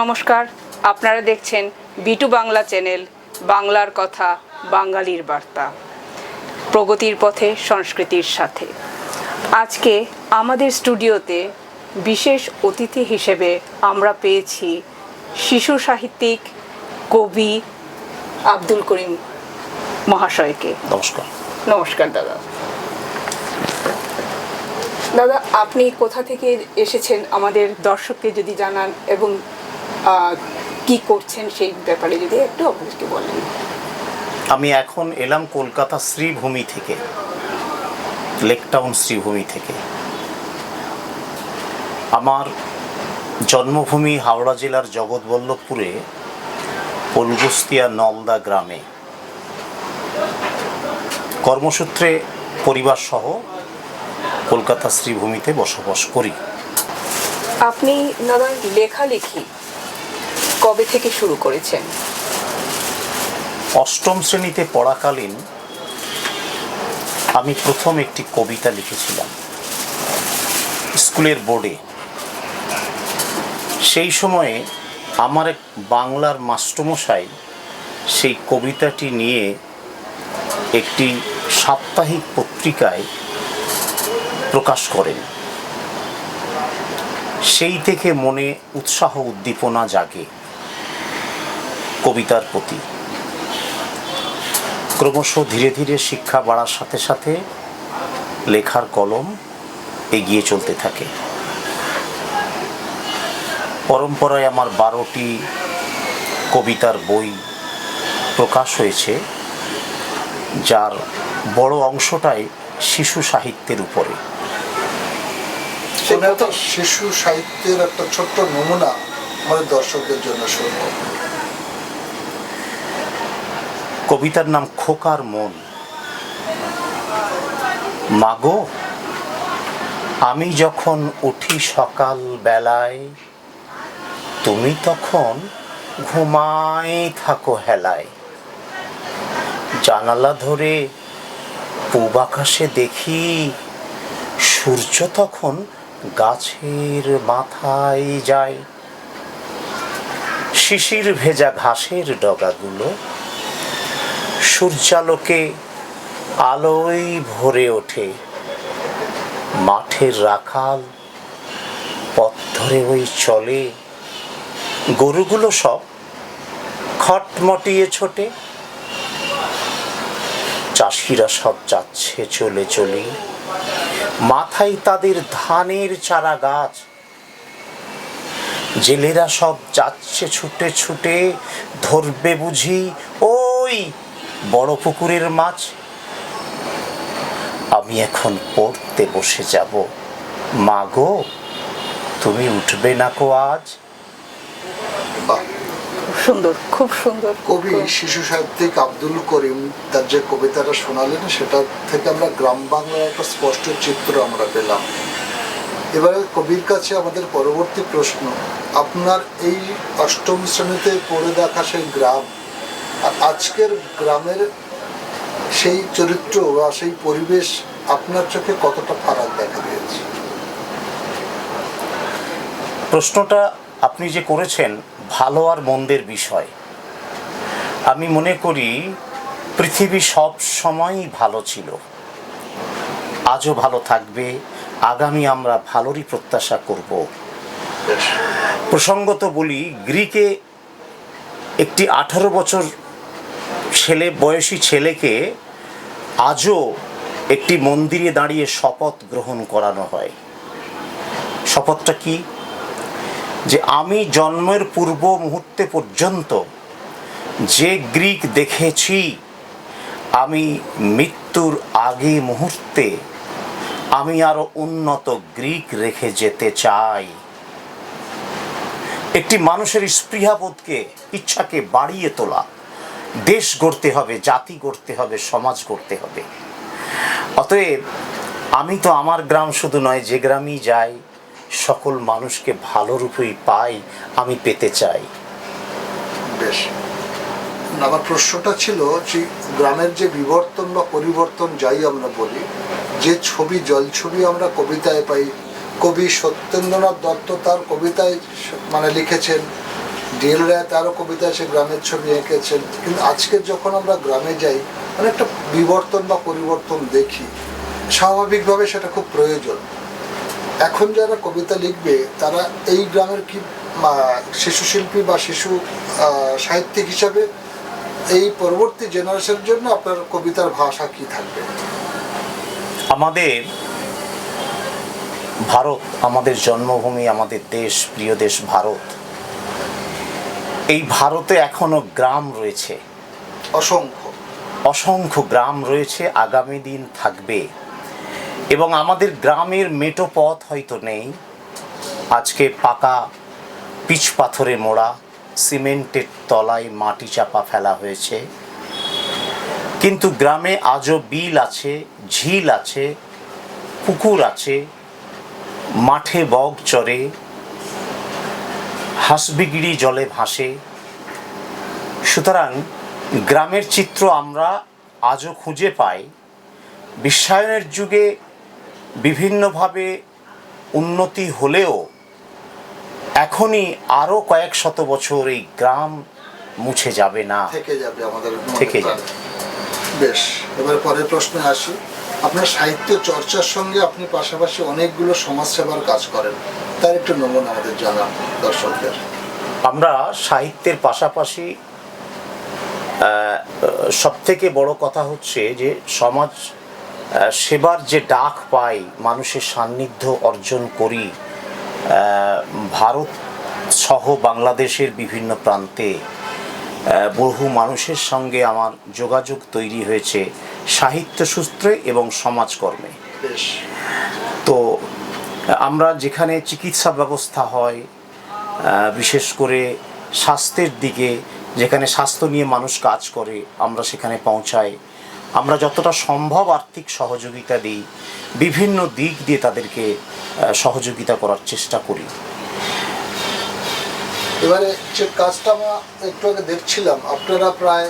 নমস্কার আপনারা দেখছেন বিটু বাংলা চ্যানেল বাংলার কথা বাঙালির বার্তা। প্রগতির পথে সংস্কৃতির সাথে। আজকে আমাদের স্টুডিওতে বিশেষ অতিথি হিসেবে আমরা পেয়েছি শিশু সাহিত্যিক কবি আব্দুল করিম মহাশয়কে। নমস্কার। নমস্কার দাদা। দাদা আপনি কোথা থেকে এসেছেন আমাদের দর্শককে যদি জানান এবং কি করছেন সেই ব্যাপারে যদি একটু বলেন। আমি এখন এলাম কলকাতা শ্রীভূমি থেকে লেকটাউন শ্রীভূমি থেকে। আমার জন্মভূমি হাওড়া জেলার জগৎবল্লভপুরে পলগুস্তিয়া নলদা গ্রামে। কর্মসূত্রে পরিবার সহ কলকাতা শ্রীভূমিতে বসবাস করি। আপনি দাদা লেখালেখি কবে থেকে শুরু করেছেন? অষ্টম শ্রেণীতে পড়াকালীন আমি প্রথম একটি কবিতা লিখেছিলাম স্কুলের বোর্ডে। সেই সময়ে আমার এক বাংলার মাস্টমশাই সেই কবিতাটি নিয়ে একটি সাপ্তাহিক পত্রিকায় প্রকাশ করেন। সেই থেকে মনে উৎসাহ উদ্দীপনা জাগে। কবিতার প্রতি। ক্রমশ ধীরে ধীরে শিক্ষা বাড়ার সাথে সাথে লেখার কলম এগিয়ে চলতে থাকে। পরম্পরায় আমার বারোটি কবিতার বই প্রকাশ হয়েছে, যার বড় অংশটাই শিশু সাহিত্যের উপরে। শিশু সাহিত্যের একটা ছোট্ট নমুনা আমাদের দর্শকদের জন্য শুনব। কবিতার নাম খোকার মন। মাগো, আমি যখন উঠি সকাল বেলায় তুমি তখন ঘুমাই থাকো হেলায়। জানালা ধরে পূব আকাশে দেখি সূর্য তখন গাছের মাথায় যায়। শিশির ভেজা ঘাসের ডগাগুলো সূর্যালোকে আলোয় ভরে ওঠে। মাঠের রাখাল, পথ ধরে ওই চলে। গরুগুলো সব খটমটিয়ে ছোটে। চাষিরা সব যাচ্ছে চলে চলে। মাথায় তাদের ধানের চারা গাছ জেলেরা সব যাচ্ছে ছুটে ছুটে, ধরবে বুঝি ওই বড় পুকুরের মাছ। আমি এখন পড়তে বসে যাব। মা গো তুমি উঠবে না কো আজ? সুন্দর খুব সুন্দর। কবি শিশু সাহিত্যিক আব্দুল করিম তার যে কবিতাটা শোনালেন সেটা থেকে আমরা গ্রাম বাংলার একটা স্পষ্ট চিত্র আমরা পেলাম। এবারে কবির কাছে আমাদের পরবর্তী প্রশ্ন আপনার এই অষ্টম শ্রেণীতে পড়ে দেখা সেই গ্রাম আজকের গ্রামের সেই চরিত্র বা সেই পরিবেশ আপনার চোখে কতটা ফারাক দেখা দিয়েছে? প্রশ্নটা আপনি যে করেছেন ভালো আর মন্দের বিষয়। আমি মনে করি পৃথিবী সব সময়ই ভালো ছিল। আজও ভালো থাকবে আগামী আমরা ভালোরই প্রত্যাশা করব। প্রসঙ্গত বলি গ্রিকে একটি আঠারো বছর ছেলে, বয়সী ছেলেকে আজও একটি মন্দিরে দাঁড়িয়ে শপথ গ্রহণ করানো হয়। শপথটা কি? যে আমি জন্মের পূর্ব মুহূর্তে পর্যন্ত যে গ্রিক দেখেছি, আমি মৃত্যুর আগে মুহূর্তে আমি আরও উন্নত গ্রিক রেখে যেতে চাই। একটি মানুষের স্পৃহাবোধকে, ইচ্ছাকে বাড়িয়ে তোলা। দেশ গড়তে হবে, জাতি গড়তে হবে, সমাজ গড়তে হবে। অতএব আমি তো আমার গ্রাম শুধু নয়, যে গ্রামই যাই, সকল মানুষকে ভালো রূপেই পাই, আমি পেতে চাই। বেশ। আমার প্রশ্নটা ছিল যে গ্রামের যে বিবর্তন বা পরিবর্তন যাই আমরা বলি, যে ছবি জল ছবি আমরা কবিতায় পাই, কবি সত্যেন্দ্রনাথ দত্ত তার কবিতায় মানে লিখেছেন ডিএল রায় তারও কবিতা আছে গ্রামের ছবি এঁকেছেন। কিন্তু আজকে যখন আমরা গ্রামে যাই অনেকটা বিবর্তন বা পরিবর্তন দেখি, স্বাভাবিকভাবে সেটা খুব প্রয়োজন। এখন যারা কবিতা লিখবে, তারা এই গ্রামের কি শিশু শিল্পী বা শিশু সাহিত্যিক হিসাবে এই পরবর্তী জেনারেশনের জন্য আপনার কবিতার ভাষা কি থাকবে? আমাদের ভারত, আমাদের জন্মভূমি, আমাদের দেশ, প্রিয় দেশ ভারত এই ভারতে এখনও গ্রাম রয়েছে। অসংখ্য। অসংখ্য গ্রাম রয়েছে আগামী দিন থাকবে। এবং আমাদের গ্রামের মেটো পথ হয়তো নেই। আজকে পাকা পিচ পাথরে মোড়া সিমেন্টের তলায় মাটি চাপা ফেলা হয়েছে। কিন্তু গ্রামে আজও বিল আছে ঝিল আছে পুকুর আছে মাঠে বগ চড়ে হাঁসবিগড়ি জলে ভাসে। সুতরাং গ্রামের চিত্র আমরা আজও খুঁজে পাই। বিশ্বায়নের যুগে বিভিন্নভাবে উন্নতি হলেও এখনই আরও কয়েক শত বছর এই গ্রাম মুছে যাবে না। থেকে যাবে আমাদের থেকে যাবে। বেশ এবার পরের প্রশ্নে আসি। আপনার সাহিত্য চর্চার সঙ্গে আপনি পাশাপাশি অনেকগুলো সমাজসেবার কাজ করেন। তার একটু নমুনা আমাদের জানান দর্শকদের। আমরা সাহিত্যের পাশাপাশি সব থেকে বড় কথা হচ্ছে যে সমাজ সেবার যে ডাক পাই মানুষের সান্নিধ্য অর্জন করি ভারত সহ বাংলাদেশের বিভিন্ন প্রান্তে বহু মানুষের সঙ্গে আমার যোগাযোগ তৈরি হয়েছে সাহিত্য সূত্রে এবং সমাজকর্মে। তো আমরা যেখানে চিকিৎসা ব্যবস্থা হয় বিশেষ করে স্বাস্থ্যের দিকে, যেখানে স্বাস্থ্য নিয়ে মানুষ কাজ করে, আমরা সেখানে পৌঁছাই। আমরা যতটা সম্ভব আর্থিক সহযোগিতা দিই, বিভিন্ন দিক দিয়ে তাদেরকে সহযোগিতা করার চেষ্টা করি। এবারে যে কাজটা আমরা একটু আগে দেখছিলাম, আপনারা প্রায়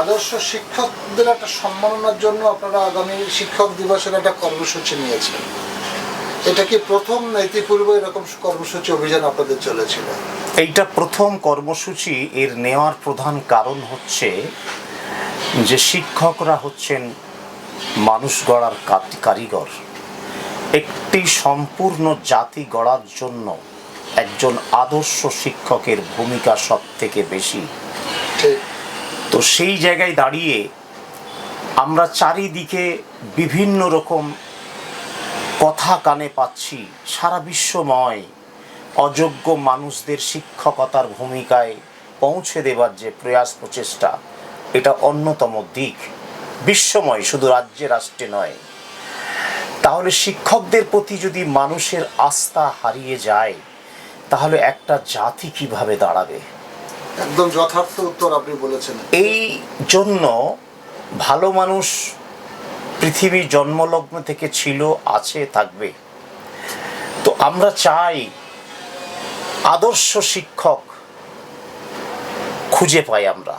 আদর্শ শিক্ষকদের একটা সম্মাননার জন্য আপনারা আগামী শিক্ষক দিবসের একটা কর্মসূচি নিয়েছেন। এটা কি প্রথম না ইতিপূর্বে এরকম কর্মসূচি অভিযান আপনাদের চলেছিল? এইটা প্রথম কর্মসূচি এর নেওয়ার প্রধান কারণ হচ্ছে যে শিক্ষকরা হচ্ছেন মানুষ গড়ার কারিগর। একটি সম্পূর্ণ জাতি গড়ার জন্য একজন আদর্শ শিক্ষকের ভূমিকা সব থেকে বেশি। ঠিক। তো সেই জায়গায় দাঁড়িয়ে আমরা চারিদিকে বিভিন্ন রকম কথা কানে পাচ্ছি সারা বিশ্বময়। অযোগ্য মানুষদের শিক্ষকতার ভূমিকায় পৌঁছে দেবার যে প্রয়াস প্রচেষ্টা এটা অন্যতম দিক। বিশ্বময় শুধু রাজ্যে রাষ্ট্রে নয়। তাহলে শিক্ষকদের প্রতি যদি মানুষের আস্থা হারিয়ে যায় তাহলে একটা জাতি কীভাবে দাঁড়াবে? একদম যথার্থ উত্তর আপনি বলেছেন। এই জন্য ভালো মানুষ পৃথিবী জন্মলগ্ন থেকে ছিল, আছে, থাকবে। তো আমরা চাই আদর্শ শিক্ষক খুঁজে পাই আমরা।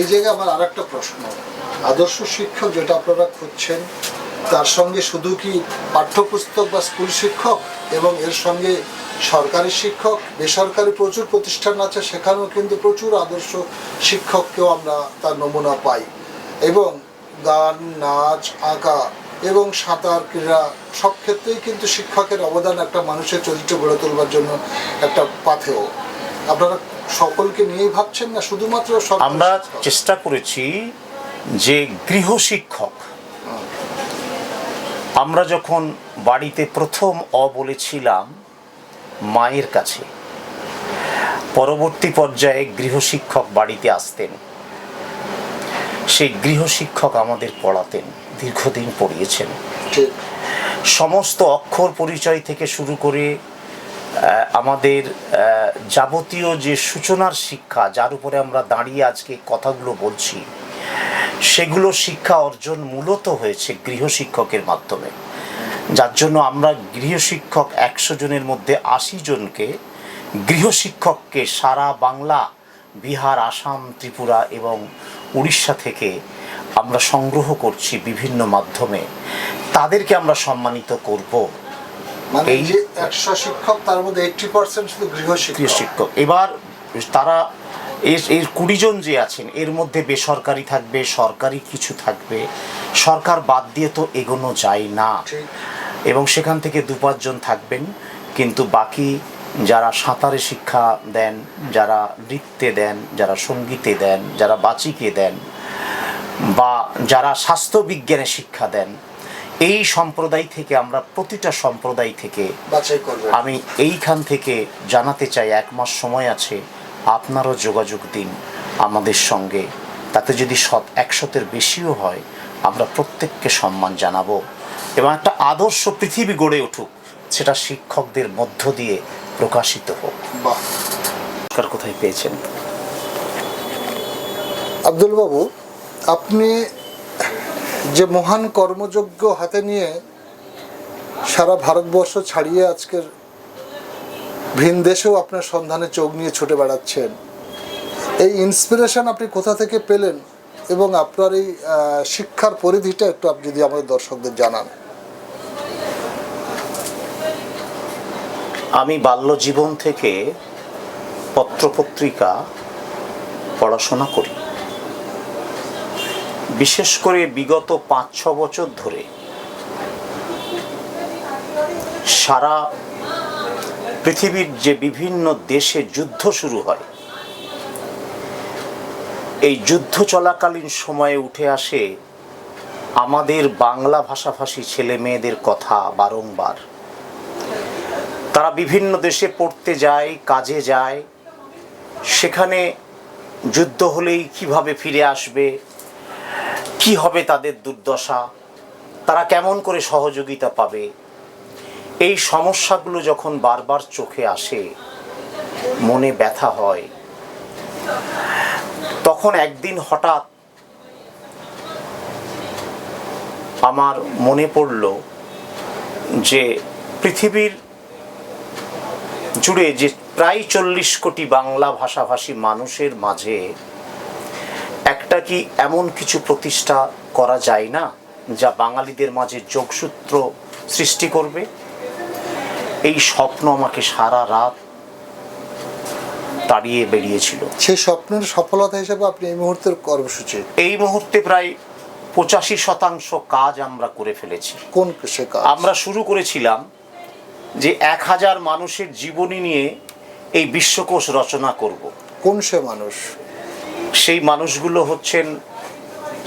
এই জায়গায় আমার আর একটা প্রশ্ন। আদর্শ শিক্ষক যেটা আপনারা খুঁজছেন, তার সঙ্গে শুধু কি পাঠ্যপুস্তক বা স্কুল শিক্ষক এবং এর সঙ্গে সরকারি শিক্ষক, বেসরকারি প্রচুর প্রতিষ্ঠান আছে, সেখানেও কিন্তু প্রচুর আদর্শ শিক্ষককেও আমরা তার নমুনা পাই। এবং গান নাচ আঁকা এবং সাঁতার ক্রীড়া সব ক্ষেত্রেই কিন্তু শিক্ষকের অবদান একটা মানুষের চরিত্র গড়ে তোলবার জন্য একটা পাথেও আপনারা সকলকে নিয়েই ভাবছেন না শুধুমাত্র আমরা চেষ্টা করেছি যে গৃহ শিক্ষক। আমরা যখন বাড়িতে প্রথম অ বলেছিলাম মায়ের কাছে পরবর্তী পর্যায়ে গৃহশিক্ষক বাড়িতে আসতেন। সেই গৃহশিক্ষক আমাদের পড়াতেন দীর্ঘদিন পড়িয়েছেন। ঠিক। সমস্ত অক্ষর পরিচয় থেকে শুরু করে আমাদের যাবতীয় যে সূচনার শিক্ষা যার উপরে আমরা দাঁড়িয়ে আজকে কথাগুলো বলছি সেগুলো শিক্ষা অর্জন মূলত হয়েছে গৃহশিক্ষকের মাধ্যমে। যার জন্য আমরা গৃহশিক্ষক একশো জনের মধ্যে আশি জনকে গৃহশিক্ষককে সারা বাংলা বিহার আসাম ত্রিপুরা এবং উড়িষ্যা থেকে আমরা সংগ্রহ করছি বিভিন্ন মাধ্যমে। তাদেরকে আমরা সম্মানিত করব। মানে এই- যে একশো শিক্ষক তার মধ্যে এইটটি পার্সেন্ট শুধু গৃহশিক্ষক। গৃহশিক্ষক। এবার তারা এর এর কুড়ি জন যে আছেন এর মধ্যে বেসরকারি থাকবে সরকারি কিছু থাকবে সরকার বাদ দিয়ে তো এগোনো যায় না। এবং সেখান থেকে দু পাঁচজন থাকবেন কিন্তু বাকি যারা সাঁতারে শিক্ষা দেন যারা নৃত্যে দেন যারা সঙ্গীতে দেন যারা বাচিকে দেন বা যারা স্বাস্থ্যবিজ্ঞানে শিক্ষা দেন এই সম্প্রদায় থেকে আমরা প্রতিটা সম্প্রদায় থেকে আমি এইখান থেকে জানাতে চাই এক মাস সময় আছে আপনারও যোগাযোগ দিন আমাদের সঙ্গে। তাতে যদি শত একশতের বেশিও হয় আমরা প্রত্যেককে সম্মান জানাব। এবং একটা আদর্শ পৃথিবী গড়ে উঠুক সেটা শিক্ষকদের মধ্য দিয়ে প্রকাশিত হোক। বাহ। কোথায় পেয়েছেন? আব্দুল বাবু আপনি যে মহান কর্মযজ্ঞ হাতে নিয়ে সারা ভারতবর্ষ ছাড়িয়ে আজকের ভিন দেশেও আপনার সন্ধানে চোখ নিয়ে ছুটে বেড়াচ্ছেন এই ইন্সপিরেশন আপনি কোথা থেকে পেলেন এবং আপনার এই শিক্ষার পরিধিটা একটু আপনি যদি আমাদের দর্শকদের জানান। আমি বাল্যজীবন থেকে পত্রপত্রিকা পড়াশোনা করি। বিশেষ করে বিগত পাঁচ, ছ বছর ধরে সারা পৃথিবীর যে বিভিন্ন দেশে যুদ্ধ শুরু হয়, এই যুদ্ধ চলাকালীন সময়ে উঠে আসে আমাদের বাংলা ভাষাভাষী ছেলে মেয়েদের কথা বারংবার। তারা বিভিন্ন দেশে পড়তে যায়, কাজে যায়। সেখানে যুদ্ধ হলেই কীভাবে ফিরে আসবে? কি হবে তাদের দুর্দশা? তারা কেমন করে সহযোগিতা পাবে? এই সমস্যাগুলো যখন বারবার চোখে আসে, মনে ব্যথা হয়। তখন একদিন হঠাৎ আমার মনে পড়ল যে পৃথিবীর জুড়ে যে প্রায় চল্লিশ কোটি বাংলা ভাষাভাষী মানুষের মাঝে একটা কি এমন কিছু প্রতিষ্ঠা করা যায় না যা বাঙালিদের মাঝে যোগসূত্র সৃষ্টি করবে? এই স্বপ্ন আমাকে সারা রাত তাড়িয়ে বেরিয়েছিল। সেই স্বপ্নের সফলতা হিসেবে আপনি এই মুহূর্তের কর্মসূচি? এই মুহূর্তে প্রায় পঁচাশি শতাংশ কাজ আমরা করে ফেলেছি। কোন সে কাজ? আমরা শুরু করেছিলাম যে এক হাজার মানুষের জীবনী নিয়ে এই বিশ্বকোষ রচনা করব। কোন সে মানুষ? সেই মানুষগুলো হচ্ছেন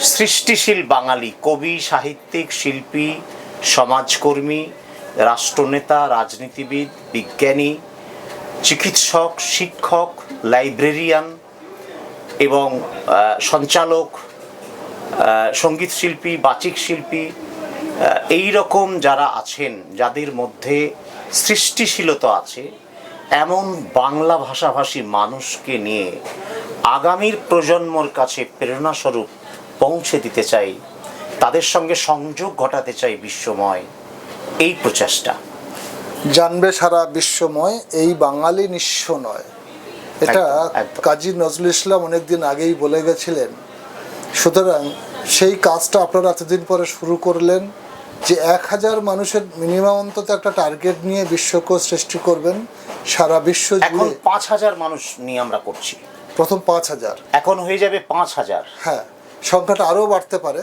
সৃষ্টিশীল বাঙালি কবি সাহিত্যিক শিল্পী সমাজকর্মী রাষ্ট্রনেতা রাজনীতিবিদ বিজ্ঞানী চিকিৎসক শিক্ষক লাইব্রেরিয়ান এবং সঞ্চালক সংগীত শিল্পী বাচিক শিল্পী এই রকম যারা আছেন যাদের মধ্যে সৃষ্টিশীলতা আছে এমন বাংলা ভাষাভাষী মানুষকে নিয়ে আগামীর প্রজন্মর কাছে প্রেরণাস্বরূপ পৌঁছে দিতে চাই তাদের সঙ্গে সংযোগ ঘটাতে চাই বিশ্বময় এই প্রচেষ্টা জানবে সারা বিশ্বময় এই বাঙালি নিঃস্ব নয় এটা। কাজী নজরুল ইসলাম অনেকদিন আগেই বলে গেছিলেন সুতরাং সেই কাজটা আপনারা এতদিন পরে শুরু করলেন যে এক হাজার মানুষের মিনিমাম অন্তত একটা টার্গেট নিয়ে বিশ্বকোষ সৃষ্টি করবেন সারা বিশ্ব এখন জুড়ে পাঁচ হাজার মানুষ নিয়ে আমরা করছি। প্রথম পাঁচ হাজার। এখন হয়ে যাবে পাঁচ হাজার। হ্যাঁ সংখ্যাটা আরও বাড়তে পারে।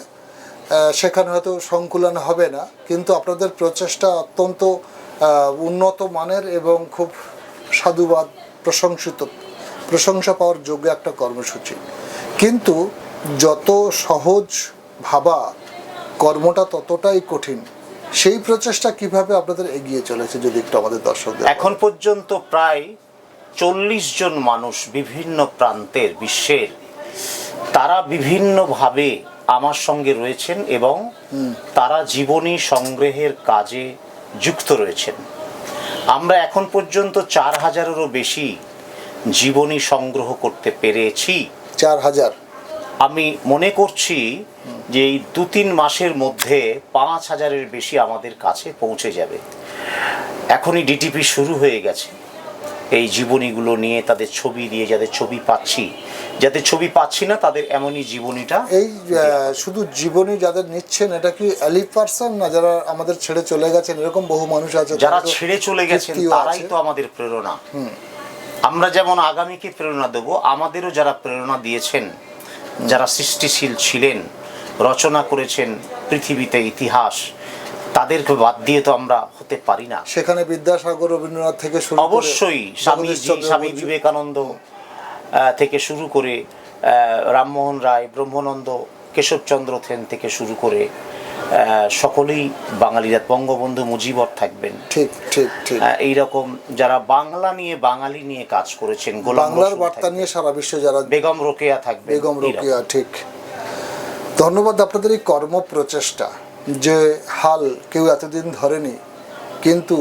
সেখানে হয়তো সংকুলন হবে না কিন্তু আপনাদের প্রচেষ্টা অত্যন্ত উন্নত মানের এবং খুব সাধুবাদ প্রশংসিত প্রশংসা পাওয়ার যোগ্য একটা কর্মসূচি। কিন্তু যত সহজ ভাবা কর্মটা ততটাই কঠিন সেই প্রচেষ্টা কীভাবে আপনাদের এগিয়ে চলেছে যদি একটু আমাদের দর্শকদের এখন পর্যন্ত প্রায় চল্লিশ জন মানুষ বিভিন্ন প্রান্তের বিশ্বের তারা বিভিন্নভাবে আমার সঙ্গে রয়েছেন এবং তারা জীবনী সংগ্রহের কাজে যুক্ত রয়েছেন। আমরা এখন পর্যন্ত চার হাজারেরও বেশি জীবনী সংগ্রহ করতে পেরেছি। চার হাজার? আমি মনে করছি যে এই দু তিন মাসের মধ্যে পাঁচ হাজারের বেশি আমাদের কাছে পৌঁছে যাবে। এখনই ডিটিপি শুরু হয়ে গেছে। এই জীবনীগুলো নিয়ে তাদের ছবি দিয়ে যাদের ছবি পাচ্ছি যাদের ছবি পাচ্ছি না তাদের এমনই জীবনীটা এই শুধু জীবনী যাদের নিচ্ছেন এটা কি এলিট পার্সন না যারা আমাদের ছেড়ে চলে গেছেন? এরকম বহু মানুষ আছে যারা ছেড়ে চলে গেছেন তারাই। তো আমাদের প্রেরণা। আমরা যেমন আগামীকে প্রেরণা দেব আমাদেরও যারা প্রেরণা দিয়েছেন যারা সৃষ্টিশীল ছিলেন রচনা করেছেন পৃথিবীতে ইতিহাস তাদেরকে বাদ দিয়ে তো আমরা হতে পারি না। সেখানে বিদ্যাসাগর রবীন্দ্রনাথ থেকে শুরু অবশ্যই স্বামীজি স্বামী বিবেকানন্দ থেকে শুরু করে রামমোহন রায় ব্রহ্মানন্দ কেশবচন্দ্র সেন থেকে শুরু করে সকলেই বাঙালিরা বঙ্গবন্ধু মুজিবর থাকবেন। ঠিক ঠিক ঠিক। এইরকম যারা বাংলা নিয়ে বাঙালি নিয়ে কাজ করেছেন বাংলার বার্তা নিয়ে সারা বিশ্বে যারা বেগম রোকেয়া থাকবে বেগম রোকেয়া ঠিক। ধন্যবাদ আপনাদের এই কর্ম প্রচেষ্টা যে হাল কেউ এতদিন ধরেনি কিন্তু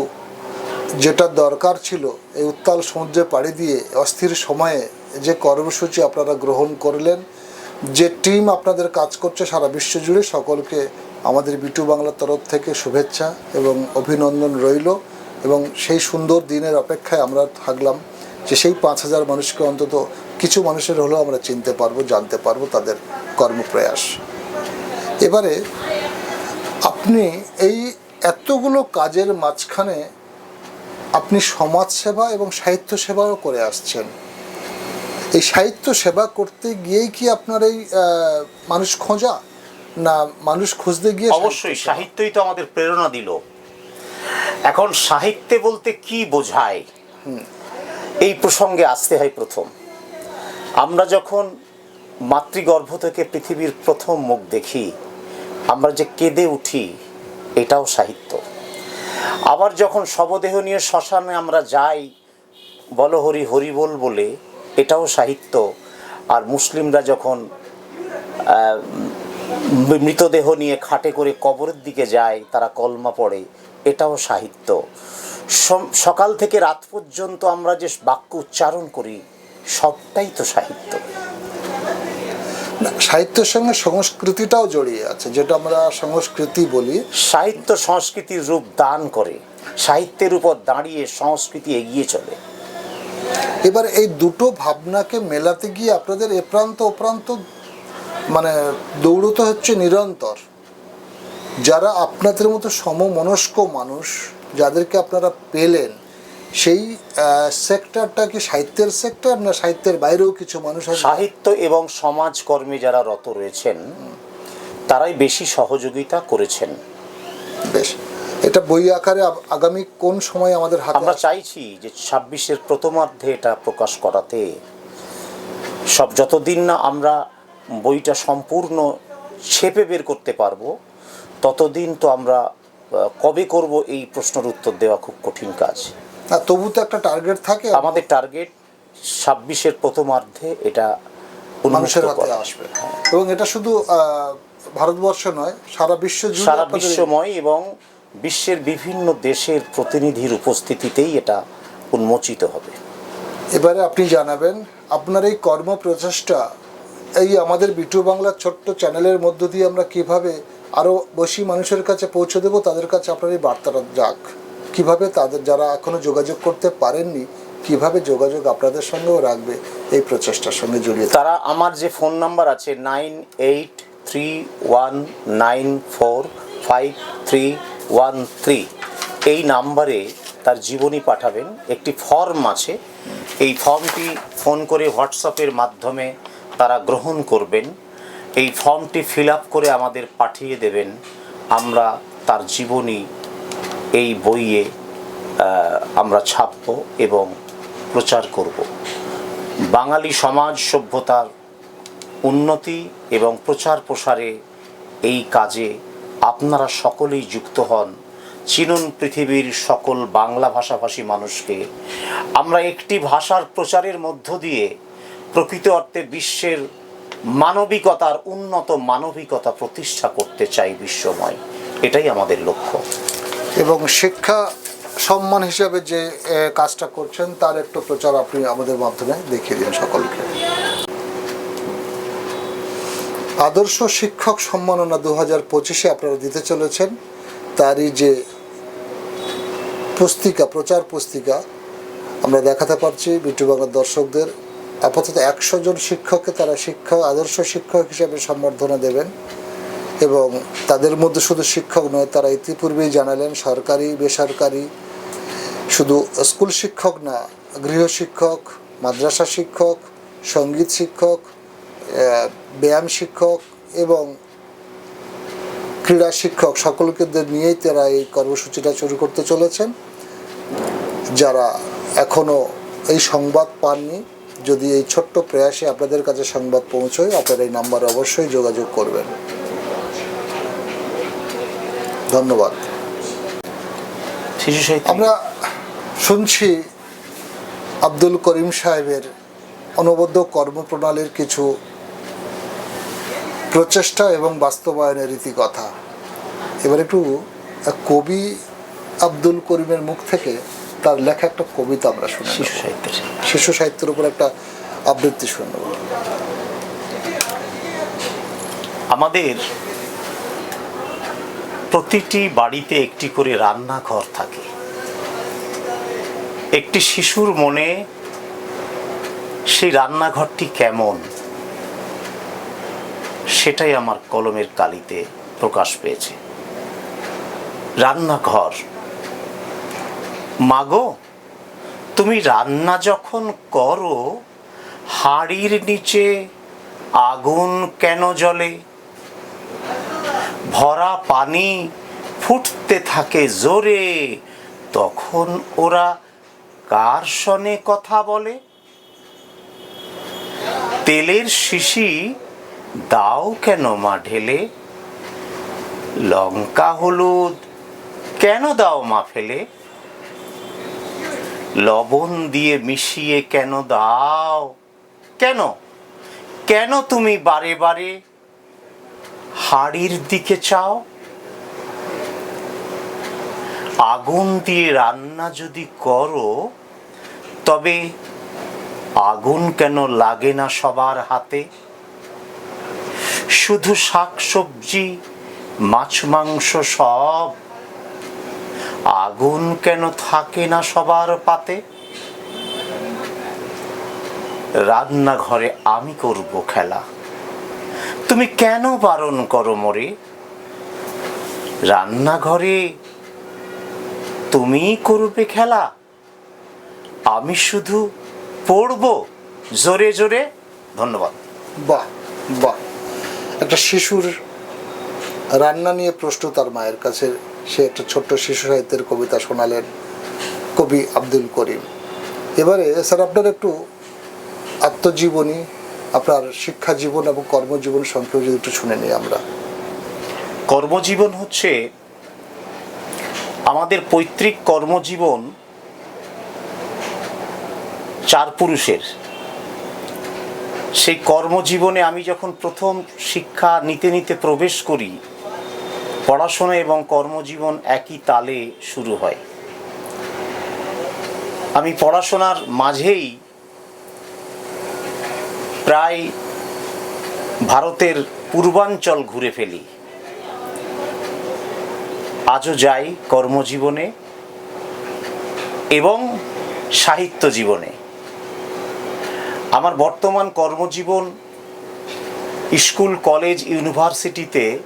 যেটা দরকার ছিল এই উত্তাল সমুদ্রে পাড়ি দিয়ে অস্থির সময়ে যে কর্মসূচি আপনারা গ্রহণ করলেন যে টিম আপনাদের কাজ করছে সারা বিশ্ব জুড়ে সকলকে আমাদের বিটু বাংলার তরফ থেকে শুভেচ্ছা এবং অভিনন্দন রইল এবং সেই সুন্দর দিনের অপেক্ষায় আমরা থাকলাম যে সেই পাঁচ হাজার মানুষকে অন্তত কিছু মানুষের হলেও আমরা চিনতে পারব, জানতে পারব তাদের কর্মপ্রয়াস। এবারে আপনি এই এতগুলো কাজের মাঝখানে আপনি সমাজ সেবা এবং সাহিত্য সেবাও করে আসছেন। এই সাহিত্য সেবা করতে গিয়েই কি আপনার এই মানুষ খোঁজা? না মানুষ খুঁজতে গিয়ে অবশ্যই সাহিত্যই তো আমাদের প্রেরণা দিল। এখন সাহিত্যে বলতে কি বোঝায়? এই প্রসঙ্গে আসতে হয় প্রথম। আমরা যখন মাতৃগর্ভ থেকে পৃথিবীর প্রথম মুখ দেখি আমরা যে কেঁদে উঠি এটাও সাহিত্য। আবার যখন শবদেহ নিয়ে শ্মশানে আমরা যাই বল হরি হরি বল বলে এটাও সাহিত্য। আর মুসলিমরা যখন মৃতদেহ নিয়ে খাটে করে কবরের দিকে যায় তারা কলমা পড়ে এটাও সাহিত্য। সকাল থেকে রাত পর্যন্ত আমরা যে বাক্য উচ্চারণ করি সবটাই তো সাহিত্য। সাহিত্যের সঙ্গে সংস্কৃতিটাও জড়িয়ে আছে যেটা আমরা সংস্কৃতি বলি। সাহিত্য সংস্কৃতির রূপ দান করে সাহিত্যের উপর দাঁড়িয়ে সংস্কৃতি এগিয়ে চলে। এবার এই দুটো ভাবনাকে মেলাতে গিয়ে আপনাদের এ প্রান্ত ও প্রান্ত মানে দৌড়তে হচ্ছে নিরন্তর। যারা আপনাদের মতো সমমনস্ক মানুষ যাদেরকে আপনারা পেলেন সেই সেক্টরটা কি সাহিত্যের সেক্টর না সাহিত্যের বাইরেও কিছু মানুষ সাহিত্য এবং সমাজকর্মে যারা রত রয়েছেন তারাই বেশি সহযোগিতা করেছেন। বেশ। এটা বই আকারে আগামী কোন সময় আমাদের হাতে আমরা চাইছি যে ছাব্বিশের প্রথমার্ধে এটা প্রকাশ করাতে। সব যতদিন না আমরা বইটা সম্পূর্ণ ছেপে বের করতে পারব ততদিন তো আমরা কবে করব এই প্রশ্নের উত্তর দেওয়া খুব কঠিন কাজ। না তবু তো একটা টার্গেট থাকে। আমাদের টার্গেট ছাব্বিশের প্রথমার্ধে এটা মানুষের হাতে। আসবে। এবং এটা শুধু ভারতবর্ষ নয় সারা বিশ্ব সারা বিশ্বময় এবং বিশ্বের বিভিন্ন দেশের প্রতিনিধির উপস্থিতিতেই এটা উন্মোচিত হবে। এবারে আপনি জানাবেন আপনার এই কর্ম প্রচেষ্টা এই আমাদের বিটু বাংলার ছোট্ট চ্যানেলের মধ্য দিয়ে আমরা কীভাবে আরও বেশি মানুষের কাছে পৌঁছে দেব, তাদের কাছে আপনার এই বার্তাটা যাক। কীভাবে তাদের, যারা এখনও যোগাযোগ করতে পারেননি, কীভাবে যোগাযোগ আপনাদের সঙ্গেও রাখবে, এই প্রচেষ্টার সঙ্গে জড়িয়ে তারা আমার যে ফোন নাম্বার আছে, nine eight three one nine four five three one three, এই নাম্বারে তার জীবনী পাঠাবেন। একটি ফর্ম আছে, এই ফর্মটি ফোন করে হোয়াটসঅ্যাপের মাধ্যমে তারা গ্রহণ করবেন, এই ফর্মটি ফিল করে আমাদের পাঠিয়ে দেবেন, আমরা তার জীবনী এই বইয়ে আমরা ছাপব এবং প্রচার করব। বাঙালি সমাজ সভ্যতার উন্নতি এবং প্রচার প্রসারে এই কাজে আপনারা সকলেই যুক্ত হন। চিনুন পৃথিবীর সকল বাংলা ভাষাভাষী মানুষকে। আমরা একটি ভাষার প্রচারের মধ্য দিয়ে প্রকৃত অর্থে বিশ্বের মানবিকতার উন্নত মানবিকতা প্রতিষ্ঠা করতে চাই বিশ্বময়। এটাই আমাদের লক্ষ্য। এবং শিক্ষা সম্মান হিসাবে যে কাজটা করছেন, তার একটু প্রচার আপনি আমাদের মাধ্যমে দেখিয়ে দিন সকলকে। আদর্শ শিক্ষক সম্মাননা দু হাজার পঁচিশে আপনারা দিতে চলেছেন। তারই যে পুস্তিকা, প্রচার পুস্তিকা, আমরা দেখাতে পারছি বিটু বাংলার দর্শকদের। আপাতত একশো জন শিক্ষককে তারা শিক্ষক, আদর্শ শিক্ষক হিসেবে সম্বর্ধনা দেবেন এবং তাদের মধ্যে শুধু শিক্ষক নয়, তারা ইতিপূর্বেই জানালেন সরকারি, বেসরকারি, শুধু স্কুল শিক্ষক না, গৃহ শিক্ষক, মাদ্রাসা শিক্ষক, সংগীত শিক্ষক ব্যায়াম শিক্ষক এবং ক্রীড়া শিক্ষক সকলকে নিয়েই তারা এই কর্মসূচিটা শুরু করতে চলেছেন, যারা এখনও এই সংবাদ পাননি। যদি এই ছোট্ট প্রয়াসে আপনাদের কাছে সংবাদ পৌঁছয় আপনারা এই নাম্বারে অবশ্যই যোগাযোগ করবেন। ধন্যবাদ। আমরা শুনছি আব্দুল করিম সাহেবের অনবদ্য কর্মপ্রণালীর কিছু প্রচেষ্টা এবং বাস্তবায়নের রীতিকথা। এবার একটু কবি আব্দুল করিমের মুখ থেকে তার লেখা একটা কবিতা আমরা শুনে। শিশু সাহিত্যের। শিশু সাহিত্যের উপর একটা আবৃত্তি শুনে নেব। আমাদের প্রতিটি বাড়িতে একটি করে রান্নাঘর থাকে একটি শিশুর মনে সেই রান্নাঘরটি কেমন, সেটাই আমার কলমের কালিতে প্রকাশ পেয়েছে রান্নাঘর, মাগো তুমি রান্না যখন করো, হাড়ির নিচে আগুন কেন জ্বলে? ভরা পানি ফুটতে থাকে জোরে, তখন ওরা কার সনে কথা বলে? তেলের শিশি দাও কেন মা ঢেলে? লঙ্কা, হলুদ কেন দাও মা ফেলে? লবণ দিয়ে মিশিয়ে কেন দাও? কেন? কেন তুমি বারে বারে হাড়ির দিকে চাও? আগুন দিয়ে রান্না যদি করো, তবে আগুন কেন লাগে না সবার হাতে? শুধু শাক সবজি মাছ, মাংস সব আগুন কেন থাকে না সবার পাতে? রান্নাঘরে আমি করব খেলা। তুমি কেন বারণ করো মোরে? রান্নাঘরে তুমি করবে খেলা। আমি শুধু পড়ব জোরে জোরে। ধন্যবাদ। বাহ বাহ। একটা শিশুর রান্না নিয়ে প্রশ্ন তার মায়ের কাছে সে একটা ছোট্ট শিশু সাহিত্যের কবিতা শোনালেন কবি আব্দুল করিম। এবারে, স্যার, আপনার একটু আত্মজীবনী, আপনার শিক্ষা জীবন এবং কর্মজীবন সম্পর্কে যদি একটু শুনে নিই আমরা। কর্মজীবন হচ্ছে আমাদের পৈতৃক কর্মজীবন চার পুরুষের। সেই কর্মজীবনে আমি যখন প্রথম শিক্ষা নিতে নিতে প্রবেশ করি পড়াশোনা এবং কর্মজীবন একই তালে শুরু হয়। আমি পড়াশোনার মাঝেই প্রায় ভারতের পূর্বাঞ্চল ঘুরে ফেলি। আজও যাই কর্মজীবনে এবং সাহিত্য জীবনে। আমার বর্তমান কর্মজীবন স্কুল, কলেজ, ইউনিভার্সিটিতে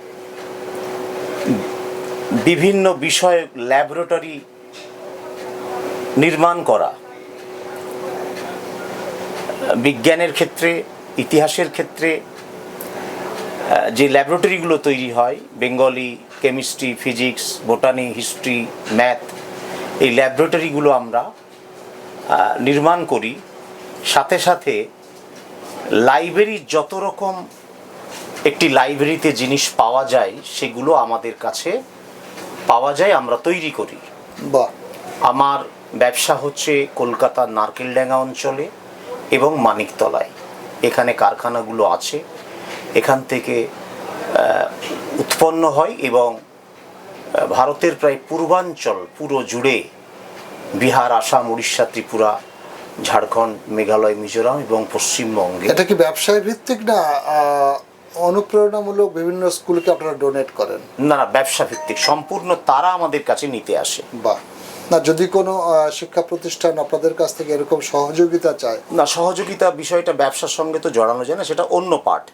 বিভিন্ন বিষয়ে ল্যাবরেটরি নির্মাণ করা। বিজ্ঞানের ক্ষেত্রে, ইতিহাসের ক্ষেত্রে যে ল্যাবরেটরিগুলো তৈরি হয়, Bengali chemistry, physics, botany, history, math, এই ল্যাবরেটরিগুলো আমরা নির্মাণ করি। সাথে সাথে লাইব্রেরির যত রকম একটি লাইব্রেরিতে জিনিস পাওয়া যায়, সেগুলো আমাদের কাছে পাওয়া যায় আমরা তৈরি করি। বাহ। আমার ব্যবসা হচ্ছে কলকাতার নারকেলডাঙ্গা অঞ্চলে এবং মানিকতলায়। এখানে কারখানাগুলো আছে। এখান থেকে উৎপন্ন হয় এবং ভারতের প্রায় পূর্বাঞ্চল পুরো জুড়ে বিহার আসাম উড়িষ্যা ত্রিপুরা ঝাড়খণ্ড মেঘালয় মিজোরাম এবং পশ্চিমবঙ্গে এটা কি ব্যবসায় ভিত্তিক না অনুপ্রেরণামূলক বিভিন্ন স্কুলকে আপনারা ডোনেট করেন। না না ব্যবসা ভিত্তিক সম্পূর্ণ তারা আমাদের কাছে নিতে আসে। বাহ। না যদি কোনো শিক্ষা প্রতিষ্ঠান আপনাদের কাছ থেকে এরকম সহযোগিতা চায়। না সহযোগিতা বিষয়টা ব্যবসার সঙ্গে তো জড়ানো যায় না সেটা অন্য পার্ট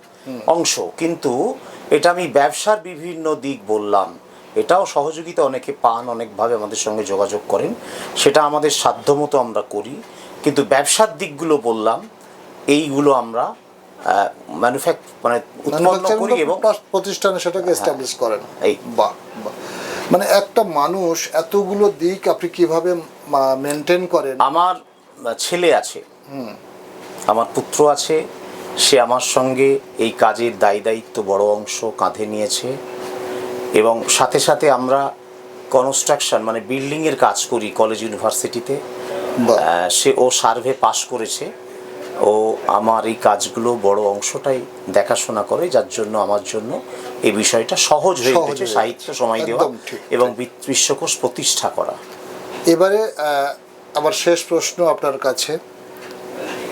অংশ। কিন্তু এটা আমি ব্যবসার বিভিন্ন দিক বললাম। এটাও সহযোগিতা অনেকে পান অনেকভাবে আমাদের সঙ্গে যোগাযোগ করেন। সেটা আমাদের সাধ্যমতো আমরা করি। কিন্তু ব্যবসার দিকগুলো বললাম এইগুলো আমরা ম্যানুফ্যাক্ট মানে উৎপন্ন করি এবং প্রতিষ্ঠানে সেটাকে এস্টাবলিশ করেন। এই। বাহ মানে একটা মানুষ এতগুলো দিক আপনি কীভাবে মেনটেন করেন? আমার ছেলে আছে। আমার পুত্র আছে। সে আমার সঙ্গে এই কাজের দায় দায়িত্ব বড় অংশ কাঁধে নিয়েছে। এবং সাথে সাথে আমরা কনস্ট্রাকশন মানে বিল্ডিংয়ের কাজ করি কলেজ ইউনিভার্সিটিতে সে ও সার্ভে পাশ করেছে। ও আমার এই কাজগুলো বড় অংশটাই দেখাশোনা করে যার জন্য আমার জন্য এই বিষয়টা সহজ হয়ে উঠেছে সাহিত্য সময় দেওয়া এবং বিশ্বকোষ প্রতিষ্ঠা করা। এবারে আমার শেষ প্রশ্ন আপনার কাছে।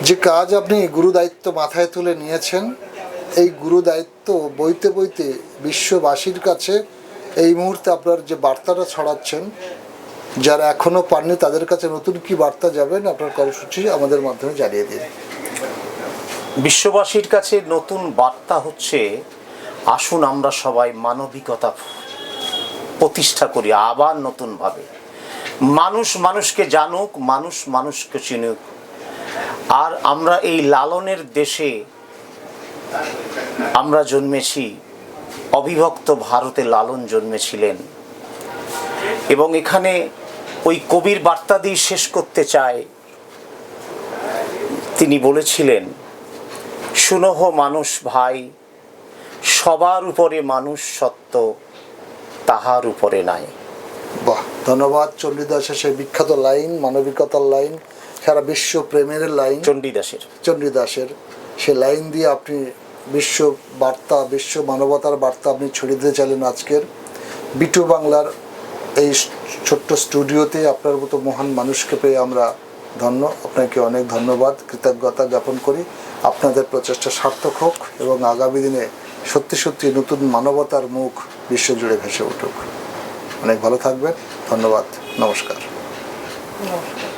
যে কাজ আপনি গুরু দায়িত্ব মাথায় তুলে নিয়েছেন এই গুরু দায়িত্ব বইতে বইতে বিশ্ববাসীর কাছে এই মুহূর্তে আপনার যে বার্তাটা ছড়াচ্ছেন যারা এখনও পাননি তাদের কাছে নতুন কি বার্তা যাবেন আপনার কর্মসূচি আমাদের মাধ্যমে জানিয়ে দিন। বিশ্ববাসীর কাছে নতুন বার্তা হচ্ছে, আসুন আমরা সবাই মানবিকতা প্রতিষ্ঠা করি আবার নতুনভাবে। মানুষ মানুষকে জানুক, মানুষ মানুষকে চিনুক। আর আমরা এই লালনের দেশে আমরা জন্মেছি, অবিভক্ত ভারতে লালন জন্মেছিলেন। এবং এখানে ওই কবির বার্তা দিয়ে শেষ করতে চায় তিনি বলেছিলেন শুনহ মানুষ ভাই সবার উপরে মানুষ সত্য তাহার উপরে নাই। বাহ ধন্যবাদ চণ্ডীদাসের সেই বিখ্যাত লাইন মানবিকতার লাইন সারা বিশ্ব প্রেমের লাইন। চণ্ডীদাসের চণ্ডীদাসের সে লাইন দিয়ে আপনি বিশ্ব বার্তা বিশ্ব মানবতার বার্তা আপনি ছড়িয়ে দিতে চাইলেন আজকের বিটু বাংলার এই ছোট্ট স্টুডিওতে। আপনার মতো মহান মানুষকে পেয়ে আমরা ধন্য। আপনাকে অনেক ধন্যবাদ। কৃতজ্ঞতা জ্ঞাপন করি। আপনাদের প্রচেষ্টা সার্থক হোক এবং আগামী দিনে সত্যি সত্যি নতুন মানবতার মুখ বিশ্বজুড়ে ভেসে উঠুক। অনেক ভালো থাকবেন। ধন্যবাদ। নমস্কার। নমস্কার।